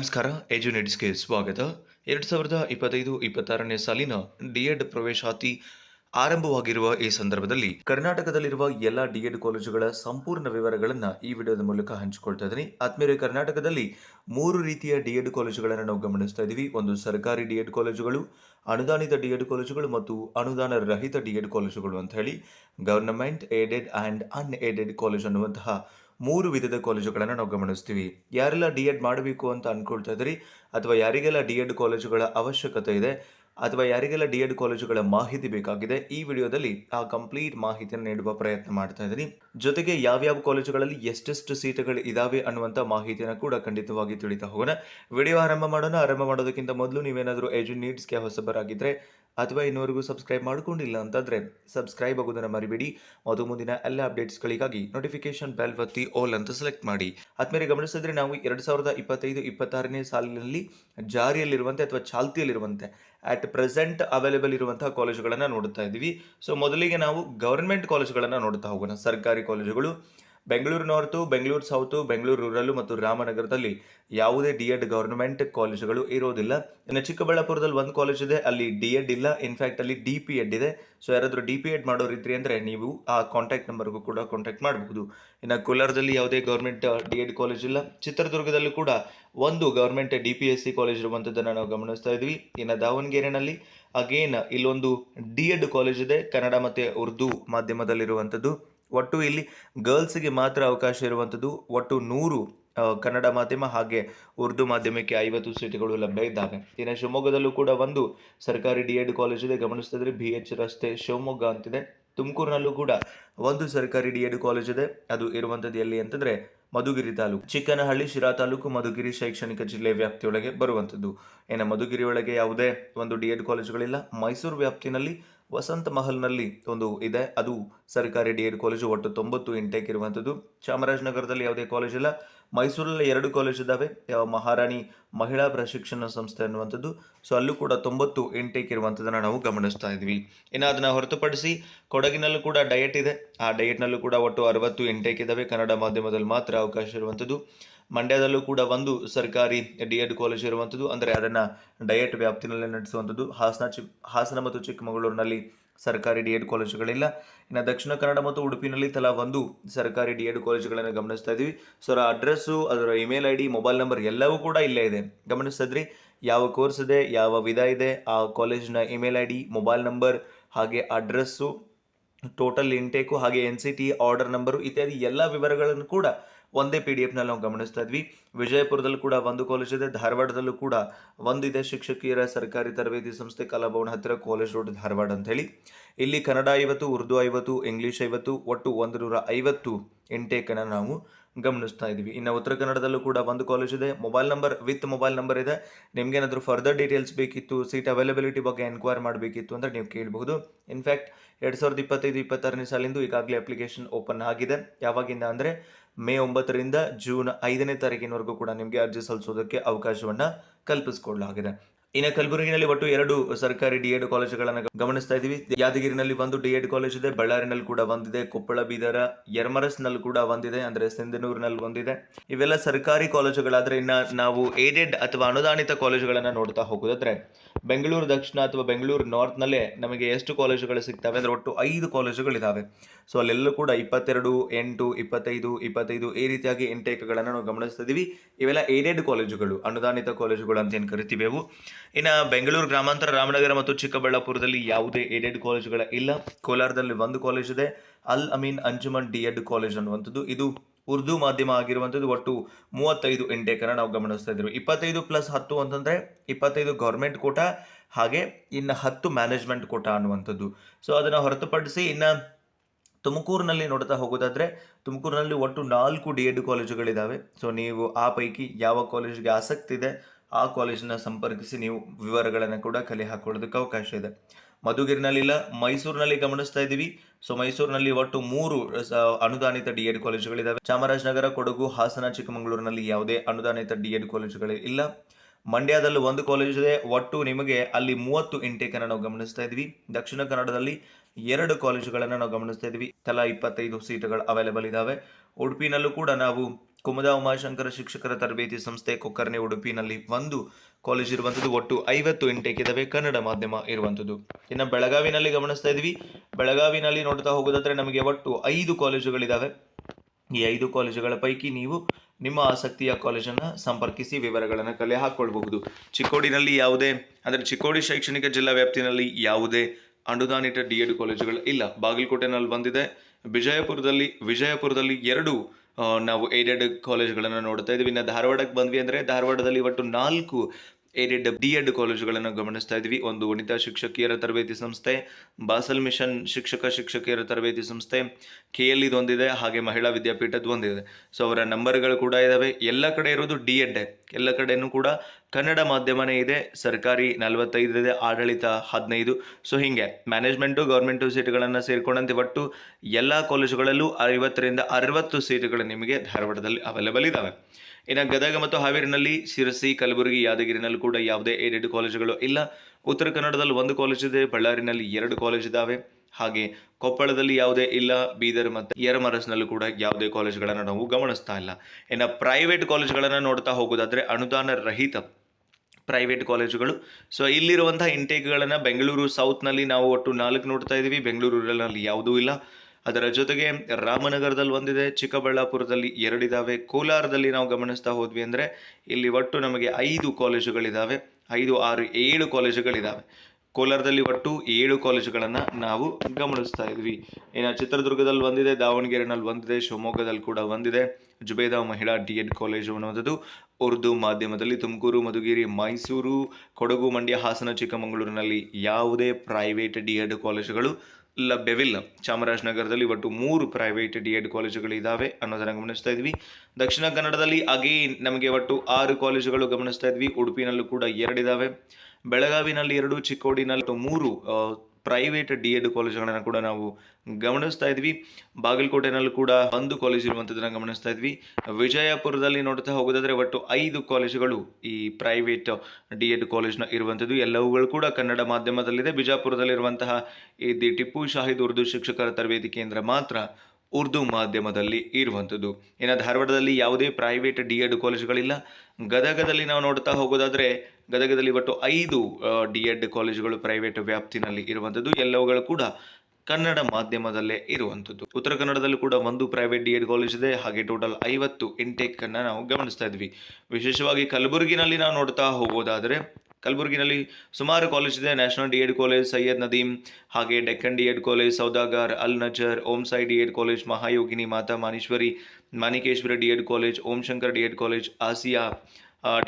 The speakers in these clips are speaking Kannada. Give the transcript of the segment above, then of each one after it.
ನಮಸ್ಕಾರ ಎಜುನೆಟ್ಸ್ಗೆ ಸ್ವಾಗತ. ಎರಡು ಸಾವಿರದ ಇಪ್ಪತ್ತೈದು, ಇಪ್ಪತ್ತಾರನೇ ಸಾಲಿನ ಡಿಎಡ್ ಪ್ರವೇಶಾತಿ ಆರಂಭವಾಗಿರುವ ಈ ಸಂದರ್ಭದಲ್ಲಿ ಕರ್ನಾಟಕದಲ್ಲಿರುವ ಎಲ್ಲ ಡಿಎಡ್ ಕಾಲೇಜುಗಳ ಸಂಪೂರ್ಣ ವಿವರಗಳನ್ನು ಈ ವಿಡಿಯೋದ ಮೂಲಕ ಹಂಚಿಕೊಳ್ತಾ ಇದ್ದೀನಿ. ಆದ್ಮೇಲೆ ಕರ್ನಾಟಕದಲ್ಲಿ ಮೂರು ರೀತಿಯ ಡಿಎಡ್ ಕಾಲೇಜುಗಳನ್ನು ನಾವು ಗಮನಿಸ್ತಾ ಇದ್ದೀವಿ. ಒಂದು ಸರ್ಕಾರಿ ಡಿಎಡ್ ಕಾಲೇಜುಗಳು, ಅನುದಾನಿತ ಡಿಎಡ್ ಕಾಲೇಜುಗಳು ಮತ್ತು ಅನುದಾನ ರಹಿತ ಡಿಎಡ್ ಕಾಲೇಜುಗಳು ಅಂತ ಹೇಳಿ government aided and unaided college ಅನ್ನುವಂತಹ ಮೂರು ವಿಧದ ಕಾಲೇಜುಗಳನ್ನು ನಾವು ಗಮನಿಸ್ತೀವಿ. ಯಾರೆಲ್ಲ ಡಿ ಎಡ್ ಮಾಡಬೇಕು ಅಂತ ಅನ್ಕೊಳ್ತಾ ಇದ್ರಿ ಅಥವಾ ಯಾರಿಗೆಲ್ಲ ಡಿ ಎಡ್ ಕಾಲೇಜುಗಳ ಅವಶ್ಯಕತೆ ಇದೆ? ಅಥವಾ ಯಾರಿಗೆಲ್ಲ ಡಿ ಎಡ್ ಕಾಲೇಜುಗಳ ಮಾಹಿತಿ ಬೇಕಾಗಿದೆ? ಈ ವಿಡಿಯೋದಲ್ಲಿ ಆ ಕಂಪ್ಲೀಟ್ ಮಾಹಿತಿಯನ್ನು ನೀಡುವ ಪ್ರಯತ್ನ ಮಾಡ್ತಾ ಇದ್ದೀನಿ. ಜೊತೆಗೆ ಯಾವ್ಯಾವ ಕಾಲೇಜುಗಳಲ್ಲಿ ಎಷ್ಟೆಷ್ಟು ಸೀಟುಗಳು ಇದಾವೆ ಅನ್ನುವಂಥ ಮಾಹಿತಿಯನ್ನು ಕೂಡ ಖಂಡಿತವಾಗಿ ತಿಳಿತಾ ಹೋಗೋಣ. ವಿಡಿಯೋ ಆರಂಭ ಮಾಡೋಣ. ಆರಂಭ ಮಾಡೋದಕ್ಕಿಂತ ಮೊದಲು ನೀವೇನಾದರೂ ಎಜು ನೀಡ್ಸ್ಗೆ ಹೊಸಬರಾಗಿದ್ದರೆ ಅಥವಾ ಇನ್ನೂವರೆಗೂ ಸಬ್ಸ್ಕ್ರೈಬ್ ಮಾಡಿಕೊಂಡಿಲ್ಲ ಅಂತಂದರೆ ಸಬ್ಸ್ಕ್ರೈಬ್ ಆಗೋದನ್ನು ಮರಿಬೇಡಿ. ಮತ್ತು ಮುಂದಿನ ಎಲ್ಲ ಅಪ್ಡೇಟ್ಸ್ಗಳಿಗಾಗಿ ನೋಟಿಫಿಕೇಶನ್ ಬೆಲ್ ಒತ್ತಿ ಆಲ್ ಅಂತ ಸೆಲೆಕ್ಟ್ ಮಾಡಿ. ಆದ್ಮೇಲೆ ಗಮನಿಸಿದ್ರೆ ನಾವು ಎರಡು ಸಾವಿರದ ಇಪ್ಪತ್ತೈದು, ಇಪ್ಪತ್ತಾರನೇ ಸಾಲಿನಲ್ಲಿ ಜಾರಿಯಲ್ಲಿರುವಂತೆ ಅಥವಾ ಚಾಲ್ತಿಯಲ್ಲಿರುವಂತೆ ಅಟ್ ಪ್ರೆಸೆಂಟ್ ಅವೈಲೇಬಲ್ ಇರುವಂತಹ ಕಾಲೇಜುಗಳನ್ನು ನೋಡ್ತಾ ಇದ್ದೀವಿ. ಸೊ ಮೊದಲಿಗೆ ನಾವು ಗವರ್ಮೆಂಟ್ ಕಾಲೇಜುಗಳನ್ನು ನೋಡ್ತಾ ಹೋಗೋಣ. ಸರ್ಕಾರಿ ಕಾಲೇಜುಗಳು Bengaluru north, Bengaluru south, Bengaluru rural ಮತ್ತು ರಾಮನಗರದಲ್ಲಿ ಯಾವುದೇ ಡಿ ಎಡ್ ಗವರ್ನಮೆಂಟ್ ಕಾಲೇಜುಗಳು ಇರೋದಿಲ್ಲ. ಇನ್ನು ಚಿಕ್ಕಬಳ್ಳಾಪುರದಲ್ಲಿ ಒಂದು ಕಾಲೇಜ್ ಇದೆ, ಅಲ್ಲಿ ಡಿ ಎಡ್ ಇಲ್ಲ. ಇನ್ಫ್ಯಾಕ್ಟ್ ಅಲ್ಲಿ ಡಿ ಪಿ ಎಡ್ ಇದೆ. ಸೊ ಯಾರಾದರೂ ಡಿ ಪಿ ಎಡ್ ಮಾಡೋರಿದ್ರಿ ಅಂದರೆ ನೀವು ಆ ಕಾಂಟ್ಯಾಕ್ಟ್ ನಂಬರ್ಗೂ ಕೂಡ ಕಾಂಟ್ಯಾಕ್ಟ್ ಮಾಡಬಹುದು. ಇನ್ನು ಕೋಲಾರದಲ್ಲಿ ಯಾವುದೇ ಗೌರ್ಮೆಂಟ್ ಡಿ ಎಡ್ ಕಾಲೇಜ್ ಇಲ್ಲ. ಚಿತ್ರದುರ್ಗದಲ್ಲೂ ಕೂಡ ಒಂದು government D P S C college ಇರುವಂಥದ್ದನ್ನು ನಾವು ಗಮನಿಸ್ತಾ ಇದ್ವಿ ಇನ್ನು ದಾವಣಗೆರೆನಲ್ಲಿ ಅಗೇನ್ ಇಲ್ಲೊಂದು ಡಿ ಎಡ್ ಕಾಲೇಜ್ ಇದೆ. ಕನ್ನಡ ಮತ್ತು ಉರ್ದು ಮಾಧ್ಯಮದಲ್ಲಿರುವಂಥದ್ದು ಒಟ್ಟು ಇಲ್ಲಿ ಗರ್ಲ್ಸ್ಗೆ ಮಾತ್ರ ಅವಕಾಶ ಇರುವಂಥದ್ದು ಒಟ್ಟು ನೂರು ಕನ್ನಡ ಮಾಧ್ಯಮ ಹಾಗೆ ಉರ್ದು ಮಾಧ್ಯಮಕ್ಕೆ ಐವತ್ತು ಸೀಟುಗಳು ಲಭ್ಯ ಇದ್ದಾವೆ. ಇನ್ನು ಶಿವಮೊಗ್ಗದಲ್ಲೂ ಕೂಡ ಒಂದು ಸರ್ಕಾರಿ ಡಿ ಎಡ್ ಕಾಲೇಜ್ ಇದೆ. ಗಮನಿಸ್ತಿದ್ರೆ ಬಿ ಎಚ್ ರಸ್ತೆ ಶಿವಮೊಗ್ಗ ಅಂತಿದೆ. ತುಮಕೂರಿನಲ್ಲೂ ಕೂಡ ಒಂದು ಸರ್ಕಾರಿ ಡಿ ಎಡ್ ಕಾಲೇಜ್ ಇದೆ. ಅದು ಇರುವಂಥದ್ದು ಎಲ್ಲಿ ಅಂತಂದ್ರೆ ಮಧುಗಿರಿ ತಾಲೂಕು. ಚಿಕ್ಕನಹಳ್ಳಿ, ಶಿರಾ ತಾಲೂಕು, ಮಧುಗಿರಿ ಶೈಕ್ಷಣಿಕ ಜಿಲ್ಲೆ ವ್ಯಾಪ್ತಿಯೊಳಗೆ ಬರುವಂಥದ್ದು. ಏನ ಮಧುಗಿರಿ ಒಳಗೆ ಯಾವುದೇ ಒಂದು ಡಿ ಎಡ್ ಕಾಲೇಜುಗಳಿಲ್ಲ. ಮೈಸೂರು ವ್ಯಾಪ್ತಿನಲ್ಲಿ ವಸಂತ ಮಹಲ್ನಲ್ಲಿ ಒಂದು ಇದೆ. ಅದು ಸರ್ಕಾರಿ ಡಿ ಎಡ್ ಕಾಲೇಜು, ಒಟ್ಟು ತೊಂಬತ್ತು ಇಂಟೇಕ್ ಇರುವಂಥದ್ದು. ಚಾಮರಾಜನಗರದಲ್ಲಿ ಯಾವುದೇ ಕಾಲೇಜ್ ಇಲ್ಲ. ಮೈಸೂರಲ್ಲಿ ಎರಡು ಕಾಲೇಜ್ ಇದ್ದಾವೆ. ಮಹಾರಾಣಿ ಮಹಿಳಾ ಪ್ರಶಿಕ್ಷಣ ಸಂಸ್ಥೆ ಅನ್ನುವಂಥದ್ದು. ಸೊ ಅಲ್ಲೂ ಕೂಡ ತೊಂಬತ್ತು ಇಂಟೇಕ್ ಇರುವಂಥದ್ದನ್ನು ನಾವು ಗಮನಿಸ್ತಾ ಇದ್ವಿ ಇನ್ನು ಅದನ್ನು ಹೊರತುಪಡಿಸಿ ಕೊಡಗಿನಲ್ಲೂ ಕೂಡ ಡಯಟ್ ಇದೆ. ಆ ಡಯಟ್ನಲ್ಲೂ ಕೂಡ ಒಟ್ಟು ಅರವತ್ತು ಇಂಟೇಕ್ ಇದ್ದಾವೆ. ಕನ್ನಡ ಮಾಧ್ಯಮದಲ್ಲಿ ಮಾತ್ರ ಅವಕಾಶ ಇರುವಂಥದ್ದು. ಮಂಡ್ಯದಲ್ಲೂ ಕೂಡ ಒಂದು ಸರ್ಕಾರಿ ಡಿ ಎಡ್ ಕಾಲೇಜ್ ಇರುವಂಥದ್ದು, ಅಂದರೆ ಅದನ್ನು ಡಯಟ್ ವ್ಯಾಪ್ತಿನಲ್ಲಿ ನಡೆಸುವಂಥದ್ದು. ಹಾಸನ ಚಿ ಹಾಸನ ಮತ್ತು ಚಿಕ್ಕಮಗಳೂರಿನಲ್ಲಿ ಸರ್ಕಾರಿ ಡಿ ಎಡ್ ಕಾಲೇಜುಗಳಿಲ್ಲ ಇನ್ನು ದಕ್ಷಿಣ ಕನ್ನಡ ಮತ್ತು ಉಡುಪಿನಲ್ಲಿ ತಲಾ ಒಂದು ಸರ್ಕಾರಿ ಡಿ ಎಡ್ ಕಾಲೇಜುಗಳನ್ನು ಗಮನಿಸ್ತಾ ಇದ್ದೀವಿ ಸೊ ಅದರ ಅಡ್ರೆಸ್ಸು ಅದರ email I D mobile number ಎಲ್ಲವೂ ಕೂಡ ಇಲ್ಲೇ ಇದೆ. ಗಮನಿಸ್ತಿದ್ರಿ? ಯಾವ ಕೋರ್ಸ್ ಇದೆ, ಯಾವ ವಿಧ ಇದೆ, ಆ ಕಾಲೇಜಿನ email I D mobile number ಹಾಗೆ ಅಡ್ರೆಸ್ಸು ಟೋಟಲ್ ಇಂಟೇಕು ಹಾಗೆ N C T order number ಇತ್ಯಾದಿ ಎಲ್ಲ ವಿವರಗಳನ್ನು ಕೂಡ ಒಂದೇ ಪಿ ಡಿ ಎಫ್ನಲ್ಲಿ ನಾವು ಗಮನಿಸ್ತಾ ಇದ್ವಿ. ವಿಜಯಪುರದಲ್ಲೂ ಕೂಡ ಒಂದು ಕಾಲೇಜ್ ಇದೆ, ಧಾರವಾಡದಲ್ಲೂ ಕೂಡ ಒಂದಿದೆ ಶಿಕ್ಷಕಿಯರ ಸರ್ಕಾರಿ ತರಬೇತಿ ಸಂಸ್ಥೆ ಕಲಾಭವನ ಹತ್ತಿರ ಕಾಲೇಜ್ ರೋಡ್ ಧಾರವಾಡ ಅಂತ ಹೇಳಿ. ಇಲ್ಲಿ ಕನ್ನಡ ಐವತ್ತು, ಉರ್ದು ಐವತ್ತು ಇಂಗ್ಲೀಷ್ ಐವತ್ತು, ಒಟ್ಟು ಒಂದು ನೂರ ಐವತ್ತು ಇಂಟೇಕನ್ನು ನಾವು ಗಮನಿಸ್ತಾ ಇದ್ವಿ. ಇನ್ನು ಉತ್ತರ ಕನ್ನಡದಲ್ಲೂ ಕೂಡ ಒಂದು ಕಾಲೇಜ್ ಇದೆ. Mobile number with mobile number ಇದೆ. ನಿಮ್ಗೇನಾದರೂ ಫರ್ದರ್ ಡೀಟೇಲ್ಸ್ ಬೇಕಿತ್ತು ಸೀಟ್ ಅವೈಲಬಿಲಿಟಿ ಬಗ್ಗೆ ಎನ್ಕ್ವೈರ್ ಮಾಡಬೇಕಿತ್ತು ಅಂದರೆ ನೀವು ಕೇಳಬಹುದು. ಇನ್ಫ್ಯಾಕ್ಟ್ ಎರಡು ಸಾವಿರದ ಇಪ್ಪತ್ತೈದು, ಇಪ್ಪತ್ತಾರನೇ ಸಾಲಿಂದು ಈಗಾಗಲೇ ಅಪ್ಲಿಕೇಶನ್ ಓಪನ್ ಆಗಿದೆ. ಯಾವಾಗಿಂದ ಅಂದರೆ ಮೇ ಒಂಬತ್ತರಿಂದ ಜೂನ್ ಐದನೇ ತಾರೀಕಿನವರೆಗೂ ಕೂಡ ನಿಮಗೆ ಅರ್ಜಿ ಸಲ್ಲಿಸೋದಕ್ಕೆ ಅವಕಾಶವನ್ನು ಕಲ್ಪಿಸಿಕೊಳ್ಳಲಾಗಿದೆ. ಇನ್ನು ಕಲಬುರಗಿನಲ್ಲಿ ಒಟ್ಟು ಎರಡು ಸರ್ಕಾರಿ ಡಿ ಎಡ್ ಕಾಲೇಜುಗಳನ್ನು ಗಮನಿಸ್ತಾ ಇದ್ದೀವಿ. ಯಾದಗಿರಿನಲ್ಲಿ ಒಂದು ಡಿ ಎಡ್ ಕಾಲೇಜ್ ಇದೆ, ಬಳ್ಳಾರಿನಲ್ಲಿ ಕೂಡ ಒಂದಿದೆ, ಕೊಪ್ಪಳ, ಬೀದರ, ಯರ್ಮರಸ್ನಲ್ಲಿ ಕೂಡ ಒಂದಿದೆ, ಅಂದ್ರೆ ಸಿಂಧನೂರಿನಲ್ಲಿ ಒಂದಿದೆ. ಇವೆಲ್ಲ ಸರ್ಕಾರಿ ಕಾಲೇಜುಗಳಾದ್ರೆ ಇನ್ನ ನಾವು ಏಡೆಡ್ ಅಥವಾ ಅನುದಾನಿತ ಕಾಲೇಜುಗಳನ್ನು ನೋಡ್ತಾ ಹೋಗೋದಾದ್ರೆ, ಬೆಂಗಳೂರು ದಕ್ಷಿಣ ಅಥವಾ ಬೆಂಗಳೂರು ನಾರ್ತ್ನಲ್ಲೇ ನಮಗೆ ಎಷ್ಟು ಕಾಲೇಜುಗಳು ಸಿಗ್ತವೆ ಅಂದ್ರೆ ಒಟ್ಟು ಐದು ಕಾಲೇಜುಗಳಿದ್ದಾವೆ ಸೊ ಅಲ್ಲೆಲ್ಲೂ ಕೂಡ ಇಪ್ಪತ್ತೆರಡು, ಎಂಟು, ಇಪ್ಪತ್ತೈದು ಇಪ್ಪತ್ತೈದು ಈ ರೀತಿಯಾಗಿ ಇಂಟೇಕ್ಗಳನ್ನು ನಾವು ಗಮನಿಸ್ತಾ ಇದ್ದೀವಿ. ಇವೆಲ್ಲ ಏಡೆಡ್ ಕಾಲೇಜುಗಳು, ಅನುದಾನಿತ ಕಾಲೇಜುಗಳು ಅಂತ ಏನು ಕರಿತೀವಿ ಇನ್ನು ಬೆಂಗಳೂರು ಗ್ರಾಮಾಂತರ ರಾಮನಗರ ಮತ್ತು ಚಿಕ್ಕಬಳ್ಳಾಪುರದಲ್ಲಿ ಯಾವುದೇ ಏಡೆಡ್ ಕಾಲೇಜುಗಳ ಇಲ್ಲ. ಕೋಲಾರದಲ್ಲಿ ಒಂದು ಕಾಲೇಜ್ ಇದೆ. Al Ameen Anjuman D Ed college ಅನ್ನುವಂಥದ್ದು. ಇದು ಉರ್ದು ಮಾಧ್ಯಮ ಆಗಿರುವಂಥದ್ದು. ಒಟ್ಟು ಮೂವತ್ತೈದು ಇಂಟೇಕನ್ನು ನಾವು ಗಮನಿಸ್ತಾ ಇದ್ದೀವಿ. ಇಪ್ಪತ್ತೈದು ಪ್ಲಸ್ ಹತ್ತು ಅಂತಂದರೆ ಇಪ್ಪತ್ತೈದು ಗೌರ್ಮೆಂಟ್ ಕೋಟ, ಹಾಗೆ ಇನ್ನು ಹತ್ತು ಮ್ಯಾನೇಜ್ಮೆಂಟ್ ಕೋಟ ಅನ್ನುವಂಥದ್ದು. ಸೊ, ಅದನ್ನು ಹೊರತುಪಡಿಸಿ ಇನ್ನು ತುಮಕೂರಿನಲ್ಲಿ ನೋಡ್ತಾ ಹೋಗೋದಾದರೆ, ತುಮಕೂರಿನಲ್ಲಿ ಒಟ್ಟು ನಾಲ್ಕು ಡಿ ಎಡ್ ಕಾಲೇಜುಗಳಿದ್ದಾವೆ ಸೊ, ನೀವು ಆ ಪೈಕಿ ಯಾವ ಕಾಲೇಜಿಗೆ ಆಸಕ್ತಿ ಇದೆ ಆ ಕಾಲೇಜನ್ನ ಸಂಪರ್ಕಿಸಿ ನೀವು ವಿವರಗಳನ್ನು ಕೂಡ ಕಲೆ ಹಾಕೊಳ್ಳೋದಕ್ಕೆ ಅವಕಾಶ ಇದೆ. ಮಧುಗಿರಿನಲ್ಲಿಲ್ಲ, ಮೈಸೂರಿನಲ್ಲಿ ಗಮನಿಸ್ತಾ ಇದ್ದೀವಿ. ಸೊ ಮೈಸೂರಿನಲ್ಲಿ ಒಟ್ಟು ಮೂರು ಅನುದಾನಿತ ಡಿ ಎಡ್ ಕಾಲೇಜುಗಳಿದ್ದಾವೆ ಚಾಮರಾಜನಗರ, ಕೊಡಗು, ಹಾಸನ, ಚಿಕ್ಕಮಗಳೂರಿನಲ್ಲಿ ಯಾವುದೇ ಅನುದಾನಿತ ಡಿ ಎಡ್ ಕಾಲೇಜುಗಳು ಇಲ್ಲ. ಮಂಡ್ಯದಲ್ಲಿ ಒಂದು ಕಾಲೇಜ್ ಇದೆ. ಒಟ್ಟು ನಿಮಗೆ ಅಲ್ಲಿ ಮೂವತ್ತು ಇಂಟೇಕನ್ನು ನಾವು ಗಮನಿಸ್ತಾ ಇದ್ವಿ ದಕ್ಷಿಣ ಕನ್ನಡದಲ್ಲಿ ಎರಡು ಕಾಲೇಜುಗಳನ್ನು ನಾವು ಗಮನಿಸ್ತಾ ಇದ್ವಿ ತಲಾ ಇಪ್ಪತ್ತೈದು ಸೀಟುಗಳು ಅವೈಲೇಬಲ್ ಇದ್ದಾವೆ ಉಡುಪಿನಲ್ಲೂ ಕೂಡ ನಾವು ಕುಮುದಾ ಉಮಾಶಂಕರ ಶಿಕ್ಷಕರ ತರಬೇತಿ ಸಂಸ್ಥೆ ಕೊಕ್ಕರ್ನೆ ಉಡುಪಿನಲ್ಲಿ ಒಂದು ಕಾಲೇಜ್ ಇರುವಂಥದ್ದು, ಒಟ್ಟು ಐವತ್ತು ಇಂಟೇಕ್ ಇದಾವೆ. ಕನ್ನಡ ಮಾಧ್ಯಮ ಇರುವಂಥದ್ದು. ಇನ್ನು ಬೆಳಗಾವಿನಲ್ಲಿ ಗಮನಿಸ್ತಾ ಇದ್ವಿ. ಬೆಳಗಾವಿನಲ್ಲಿ ನೋಡ್ತಾ ಹೋಗೋದಾದ್ರೆ ನಮಗೆ ಒಟ್ಟು ಐದು ಕಾಲೇಜುಗಳಿದಾವೆ. ಈ ಐದು ಕಾಲೇಜುಗಳ ಪೈಕಿ ನೀವು ನಿಮ್ಮ ಆಸಕ್ತಿಯ ಕಾಲೇಜನ್ನು ಸಂಪರ್ಕಿಸಿ ವಿವರಗಳನ್ನು ಕಲೆ ಹಾಕ್ಕೊಳ್ಬಹುದು ಚಿಕ್ಕೋಡಿನಲ್ಲಿ ಯಾವುದೇ, ಅಂದರೆ ಚಿಕ್ಕೋಡಿ ಶೈಕ್ಷಣಿಕ ಜಿಲ್ಲಾ ವ್ಯಾಪ್ತಿನಲ್ಲಿ ಯಾವುದೇ ಅನುದಾನಿತ ಡಿ ಎಡ್ ಕಾಲೇಜುಗಳು ಇಲ್ಲ. ಬಾಗಲಕೋಟೆನಲ್ಲಿ ಬಂದಿದೆ. ವಿಜಯಪುರದಲ್ಲಿ ವಿಜಯಪುರದಲ್ಲಿ ಎರಡು ನಾವು ಏಡೆಡ್ ಕಾಲೇಜ್ಗಳನ್ನು ನೋಡ್ತಾ ಇದ್ದೀವಿ ಇನ್ನು ಧಾರವಾಡಕ್ಕೆ ಬಂದ್ವಿ ಅಂದರೆ ಧಾರವಾಡದಲ್ಲಿ ಒಟ್ಟು ನಾಲ್ಕು ಏಡೆಡ್ ಡಿ ಎಡ್ ಕಾಲೇಜುಗಳನ್ನು ಗಮನಿಸ್ತಾ ಇದ್ವಿ ಒಂದು ವನಿತಾ ಶಿಕ್ಷಕಿಯರ ತರಬೇತಿ ಸಂಸ್ಥೆ, ಬಾಸಲ್ ಮಿಷನ್ ಶಿಕ್ಷಕ ಶಿಕ್ಷಕಿಯರ ತರಬೇತಿ ಸಂಸ್ಥೆ ಕೆ ಎಲ್ ಇದೊಂದಿದೆ ಹಾಗೆ ಮಹಿಳಾ ವಿದ್ಯಾಪೀಠದ ಒಂದಿದೆ. ಸೊ ಅವರ ನಂಬರ್ಗಳು ಕೂಡ ಇದ್ದಾವೆ ಎಲ್ಲ ಕಡೆ ಇರೋದು ಡಿ ಎಡ್ ಎಲ್ಲ ಕಡೆಯೂ ಕೂಡ ಕನ್ನಡ ಮಾಧ್ಯಮನೇ ಇದೆ. ಸರ್ಕಾರಿ ನಲವತ್ತೈದು ಇದೆ, ಆಡಳಿತ ಹದಿನೈದು. ಸೊ ಹೀಗೆ ಮ್ಯಾನೇಜ್ಮೆಂಟು, ಗೌರ್ಮೆಂಟು ಸೀಟುಗಳನ್ನು ಸೇರಿಕೊಂಡಂತೆ ಒಟ್ಟು ಎಲ್ಲ ಕಾಲೇಜುಗಳಲ್ಲೂ ಐವತ್ತರಿಂದ ಅರವತ್ತು ಸೀಟುಗಳು ನಿಮಗೆ ಧಾರವಾಡದಲ್ಲಿ ಅವೈಲೇಬಲ್ ಇದ್ದಾವೆ ಇನ್ನು ಗದಗ ಮತ್ತು ಹಾವೇರಿನಲ್ಲಿ ಶಿರಸಿ, ಕಲಬುರಗಿ, ಯಾದಗಿರಿನಲ್ಲಿ ಕೂಡ ಯಾವುದೇ ಏಡೆಡ್ ಕಾಲೇಜುಗಳು ಇಲ್ಲ. ಉತ್ತರ ಕನ್ನಡದಲ್ಲಿ ಒಂದು ಕಾಲೇಜ್ ಇದೆ, ಬಳ್ಳಾರಿನಲ್ಲಿ ಎರಡು ಕಾಲೇಜ್ ಇದ್ದಾವೆ ಹಾಗೆ ಕೊಪ್ಪಳದಲ್ಲಿ ಯಾವುದೇ ಇಲ್ಲ, ಬೀದರ್ ಮತ್ತು ಯರಮರಸ್ನಲ್ಲೂ ಕೂಡ ಯಾವುದೇ ಕಾಲೇಜುಗಳನ್ನು ನಾವು ಗಮನಿಸ್ತಾ ಇಲ್ಲ. ಇನ್ನು ಪ್ರೈವೇಟ್ ಕಾಲೇಜುಗಳನ್ನು ನೋಡ್ತಾ ಹೋಗೋದಾದ್ರೆ ಅನುದಾನ ರಹಿತ ಪ್ರೈವೇಟ್ ಕಾಲೇಜುಗಳು. ಸೊ ಇಲ್ಲಿರುವಂತಹ ಇಂಟೇಕ್ಗಳನ್ನು ಬೆಂಗಳೂರು ಸೌತ್ನಲ್ಲಿ ನಾವು ಒಟ್ಟು ನಾಲ್ಕು ನೋಡ್ತಾ ಇದ್ದೀವಿ ಬೆಂಗಳೂರು ಯಾವುದೂ ಇಲ್ಲ. ಅದರ ಜೊತೆಗೆ ರಾಮನಗರದಲ್ಲಿ ಒಂದಿದೆ, ಚಿಕ್ಕಬಳ್ಳಾಪುರದಲ್ಲಿ ಎರಡಿದ್ದಾವೆ ಕೋಲಾರದಲ್ಲಿ ನಾವು ಗಮನಿಸ್ತಾ ಹೋದ್ವಿ ಅಂದರೆ ಇಲ್ಲಿ ಒಟ್ಟು ನಮಗೆ ಐದು ಕಾಲೇಜುಗಳಿದ್ದಾವೆ ಐದು, ಆರು, ಏಳು ಕಾಲೇಜುಗಳಿದ್ದಾವೆ ಕೋಲಾರದಲ್ಲಿ ಒಟ್ಟು ಏಳು ಕಾಲೇಜುಗಳನ್ನು ನಾವು ಗಮನಿಸ್ತಾ ಇದ್ವಿ. ಇನ್ನು ಚಿತ್ರದುರ್ಗದಲ್ಲಿ ಒಂದಿದೆ, ದಾವಣಗೆರೆನಲ್ಲಿ ಒಂದಿದೆ, ಶಿವಮೊಗ್ಗದಲ್ಲಿ ಕೂಡ ಒಂದಿದೆ. ಜುಬೇದಾ ಮಹಿಳಾ ಡಿ ಎಡ್ ಕಾಲೇಜು ಅನ್ನುವಂಥದ್ದು ಉರ್ದು ಮಾಧ್ಯಮದಲ್ಲಿ ತುಮಕೂರು, ಮಧುಗಿರಿ, ಮೈಸೂರು, ಕೊಡಗು, ಮಂಡ್ಯ, ಹಾಸನ, ಚಿಕ್ಕಮಗಳೂರಿನಲ್ಲಿ ಯಾವುದೇ ಪ್ರೈವೇಟ್ ಡಿ ಎಡ್ ಕಾಲೇಜುಗಳು ಲಭ್ಯವಿಲ್ಲ. ಚಾಮರಾಜನಗರದಲ್ಲಿ ಒಟ್ಟು ಮೂರು ಪ್ರೈವೇಟ್ ಡಿ ಎಡ್ ಕಾಲೇಜುಗಳು ಇದ್ದಾವೆ ಅನ್ನೋದನ್ನು ಗಮನಿಸ್ತಾ ಇದ್ವಿ. ದಕ್ಷಿಣ ಕನ್ನಡದಲ್ಲಿ ಅಗೇನ್ ನಮಗೆ ಒಟ್ಟು ಆರು ಕಾಲೇಜುಗಳು ಗಮನಿಸ್ತಾ ಇದ್ವಿ. ಉಡುಪಿನಲ್ಲೂ ಕೂಡ ಎರಡಿದ್ದಾವೆ ಬೆಳಗಾವಿನಲ್ಲಿ ಎರಡು, ಚಿಕ್ಕೋಡಿನಲ್ಲಿ ಮೂರು ಪ್ರೈವೇಟ್ ಡಿ ಎಡ್ ಕಾಲೇಜುಗಳನ್ನು ಕೂಡ ನಾವು ಗಮನಿಸ್ತಾ ಇದ್ವಿ. ಬಾಗಲಕೋಟೆನಲ್ಲೂ ಕೂಡ ಒಂದು ಕಾಲೇಜ್ ಇರುವಂಥದ್ದನ್ನು ಗಮನಿಸ್ತಾ ಇದ್ವಿ. ವಿಜಯಪುರದಲ್ಲಿ ನೋಡ್ತಾ ಹೋಗೋದಾದ್ರೆ ಒಟ್ಟು ಐದು ಕಾಲೇಜುಗಳು ಈ ಪ್ರೈವೇಟ್ ಡಿ ಎಡ್ ಕಾಲೇಜ್ನ ಇರುವಂಥದ್ದು. ಎಲ್ಲವುಗಳು ಕೂಡ ಕನ್ನಡ ಮಾಧ್ಯಮದಲ್ಲಿದೆ. ಬಿಜಾಪುರದಲ್ಲಿರುವಂತಹ ಈ ದಿ ಟಿಪ್ಪು ಶಾಹಿದ್ ಉರ್ದು ಶಿಕ್ಷಕರ ತರಬೇತಿ ಕೇಂದ್ರ ಮಾತ್ರ ಉರ್ದು ಮಾಧ್ಯಮದಲ್ಲಿ ಇರುವಂಥದ್ದು. ಇನ್ನು ಧಾರವಾಡದಲ್ಲಿ ಯಾವುದೇ ಪ್ರೈವೇಟ್ ಡಿ ಎಡ್ ಕಾಲೇಜುಗಳಿಲ್ಲ ಗದಗದಲ್ಲಿ ನಾವು ನೋಡ್ತಾ ಹೋಗೋದಾದ್ರೆ ಗದಗದಲ್ಲಿ ಒಟ್ಟು ಐದು ಡಿ ಎಡ್ ಕಾಲೇಜುಗಳು ಪ್ರೈವೇಟ್ ವ್ಯಾಪ್ತಿನಲ್ಲಿ ಇರುವಂಥದ್ದು ಎಲ್ಲವುಗಳು ಕೂಡ ಕನ್ನಡ ಮಾಧ್ಯಮದಲ್ಲೇ ಇರುವಂಥದ್ದು ಉತ್ತರ ಕನ್ನಡದಲ್ಲೂ ಕೂಡ ಒಂದು ಪ್ರೈವೇಟ್ ಡಿ ಎಡ್ ಕಾಲೇಜ್ ಇದೆ. ಹಾಗೆ ಟೋಟಲ್ ಐವತ್ತು ಇಂಟೇಕ್ ಅನ್ನ ನಾವು ಗಮನಿಸ್ತಾ ಇದ್ವಿ. ವಿಶೇಷವಾಗಿ ಕಲಬುರಗಿನಲ್ಲಿ ನಾವು ನೋಡ್ತಾ ಹೋಗೋದಾದರೆ, ಕಲಬುರಗಿನಲ್ಲಿ ಸುಮಾರು ಕಾಲೇಜ್ ಇದೆ. National D Ed college Syed Nadeem ಹಾಗೆ Deccan D Ed college Saudagar, Al Nazar, Om Sai D Ed college Mahayogini, Mata Maneshwari, Manikeshwara D Ed college Om Shankar D Ed college Asia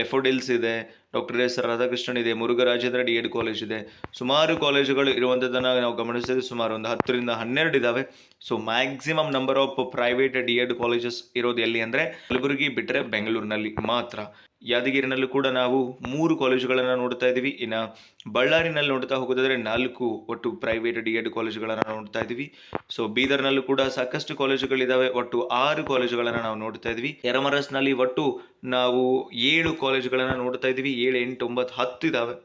Daffodils ಇದೆ ಡಾಕ್ಟರ್ ಎಸ್. ರಾಧಾಕೃಷ್ಣನ್ ಇದೆ, ಮುರುಘರಾಜೇಂದ್ರ ಡಿ ಎಡ್ ಕಾಲೇಜ್ ಇದೆ. ಸುಮಾರು ಕಾಲೇಜುಗಳು ಇರುವಂಥದ್ದನ್ನು ನಾವು ಗಮನಿಸಿದ್ರೆ ಸುಮಾರು ಒಂದು ಹತ್ತರಿಂದ ಹನ್ನೆರಡು ಇದ್ದಾವೆ so maximum number of private D Ed colleges ಇರೋದು ಎಲ್ಲಿ ಅಂದರೆ ಕಲಬುರಗಿ ಬಿಟ್ಟರೆ ಬೆಂಗಳೂರಿನಲ್ಲಿ ಮಾತ್ರ. ಯಾದಗಿರಿನಲ್ಲೂ ಕೂಡ ನಾವು ಮೂರು ಕಾಲೇಜುಗಳನ್ನು ನೋಡ್ತಾ ಇದ್ದೀವಿ. ಇನ್ನು ಬಳ್ಳಾರಿನಲ್ಲಿ ನೋಡ್ತಾ ಹೋಗೋದಾದರೆ ನಾಲ್ಕು ಒಟ್ಟು ಪ್ರೈವೇಟ್ ಡಿ ಎಡ್ ಕಾಲೇಜುಗಳನ್ನು ನೋಡ್ತಾ ಇದ್ದೀವಿ. ಸೊ ಬೀದರ್ನಲ್ಲೂ ಕೂಡ ಸಾಕಷ್ಟು ಕಾಲೇಜುಗಳಿದ್ದಾವೆ ಒಟ್ಟು ಆರು ಕಾಲೇಜುಗಳನ್ನು ನಾವು ನೋಡ್ತಾ ಇದ್ವಿ ಎರಮರಸ್ನಲ್ಲಿ ಒಟ್ಟು ನಾವು ಏಳು ಕಾಲೇಜುಗಳನ್ನು ನೋಡ್ತಾ ಇದ್ದೀವಿ. ಏಳು ಎಂಟು ಒಂಬತ್ತು, ಹತ್ತು ಇದ್ದಾವೆ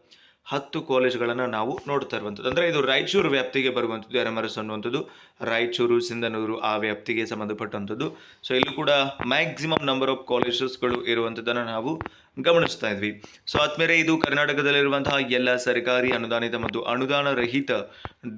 ಹತ್ತು ಕಾಲೇಜುಗಳನ್ನು ನಾವು ನೋಡ್ತಾ ಇರುವಂಥದ್ದು. ಅಂದರೆ ಇದು ರಾಯಚೂರು ವ್ಯಾಪ್ತಿಗೆ ಬರುವಂಥದ್ದು ಯರಮರಸ್ ಅನ್ನುವಂಥದ್ದು, ರಾಯಚೂರು, ಸಿಂಧನೂರು ಆ ವ್ಯಾಪ್ತಿಗೆ ಸಂಬಂಧಪಟ್ಟಂಥದ್ದು. ಸೊ ಇಲ್ಲೂ ಕೂಡ ಮ್ಯಾಕ್ಸಿಮಮ್ ನಂಬರ್ ಆಫ್ ಕಾಲೇಜಸ್ಗಳು ಇರುವಂಥದ್ದನ್ನು ನಾವು ಗಮನಿಸ್ತಾ ಇದ್ವಿ. ಸೊ ಆದ್ಮೇಲೆ ಇದು ಕರ್ನಾಟಕದಲ್ಲಿರುವಂತಹ ಎಲ್ಲ ಸರ್ಕಾರಿ ಅನುದಾನಿತ ಮತ್ತು ಅನುದಾನ ರಹಿತ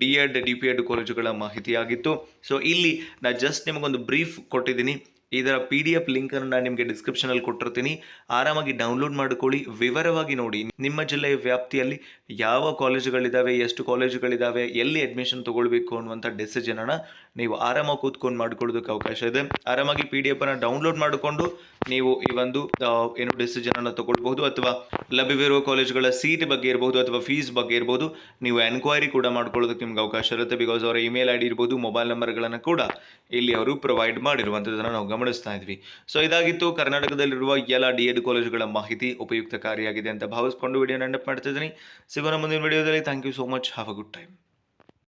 D Ed D P Ed ಕಾಲೇಜುಗಳ ಮಾಹಿತಿಯಾಗಿತ್ತು. ಸೊ ಇಲ್ಲಿ ನಾ ಜಸ್ಟ್ ನಿಮಗೊಂದು ಬ್ರೀಫ್ ಕೊಟ್ಟಿದ್ದೀನಿ. ಇದರ ಪಿ ಡಿ ಎಫ್ ಲಿಂಕನ್ನು ನಾನು ನಿಮಗೆ ಡಿಸ್ಕ್ರಿಪ್ಷನಲ್ಲಿ ಕೊಟ್ಟಿರ್ತೀನಿ. ಆರಾಮಾಗಿ ಡೌನ್ಲೋಡ್ ಮಾಡಿಕೊಳ್ಳಿ. ವಿವರವಾಗಿ ನೋಡಿ. ನಿಮ್ಮ ಜಿಲ್ಲೆಯ ವ್ಯಾಪ್ತಿಯಲ್ಲಿ ಯಾವ ಕಾಲೇಜುಗಳಿದ್ದಾವೆ ಎಷ್ಟು ಕಾಲೇಜುಗಳಿದ್ದಾವೆ ಎಲ್ಲಿ ಅಡ್ಮಿಷನ್ ತಗೊಳ್ಬೇಕು ಅನ್ನುವಂಥ ಡೆಸಿಷನನ್ನು ನೀವು ಆರಾಮಾಗಿ ಕೂತ್ಕೊಂಡು ಮಾಡ್ಕೊಳ್ಳೋದಕ್ಕೆ ಅವಕಾಶ ಇದೆ. ಆರಾಮಾಗಿ ಪಿ ಡಿ ಎಫನ್ನು ಡೌನ್ಲೋಡ್ ಮಾಡಿಕೊಂಡು ನೀವು ಈ ಒಂದು ಏನು ಡಿಸಿಷನನ್ನು ತಗೊಳ್ಬಹುದು ಅಥವಾ ಲಭ್ಯವಿರುವ ಕಾಲೇಜ್ಗಳ ಸೀಟ್ ಬಗ್ಗೆ ಇರಬಹುದು ಅಥವಾ ಫೀಸ್ ಬಗ್ಗೆ ಇರ್ಬೋದು ನೀವು ಎನ್ಕ್ವೈರಿ ಕೂಡ ಮಾಡ್ಕೊಳ್ಳೋದಕ್ಕೆ ನಿಮ್ಗೆ ಅವಕಾಶ ಇರುತ್ತೆ. ಬಿಕಾಸ್ ಅವರ ಇಮೇಲ್ ಐ ಡಿ ಇರ್ಬೋದು ಮೊಬೈಲ್ ನಂಬರ್ಗಳನ್ನು ಕೂಡ ಇಲ್ಲಿ ಅವರು ಪ್ರೊವೈಡ್ ಮಾಡಿರುವಂಥದ್ದನ್ನು ನಾವು ಗಮನಿಸ್ತಾ ಇದ್ವಿ. ಸೊ ಇದಾಗಿತ್ತು ಕರ್ನಾಟಕದಲ್ಲಿರುವ ಎಲ್ಲ ಡಿ ಎಡ್ ಕಾಲೇಜುಗಳ ಮಾಹಿತಿ ಉಪಯುಕ್ತಕಾರಿಯಾಗಿದೆ ಅಂತ ಭಾವಿಸ್ಕೊಂಡು ವಿಡಿಯೋನ ಮಾಡ್ತಾ ಮಾಡ್ತಿದ್ದೀನಿ ಸಿಗೋಣ ಮುಂದಿನ ವಿಡಿಯೋದಲ್ಲಿ thank you so much have a good time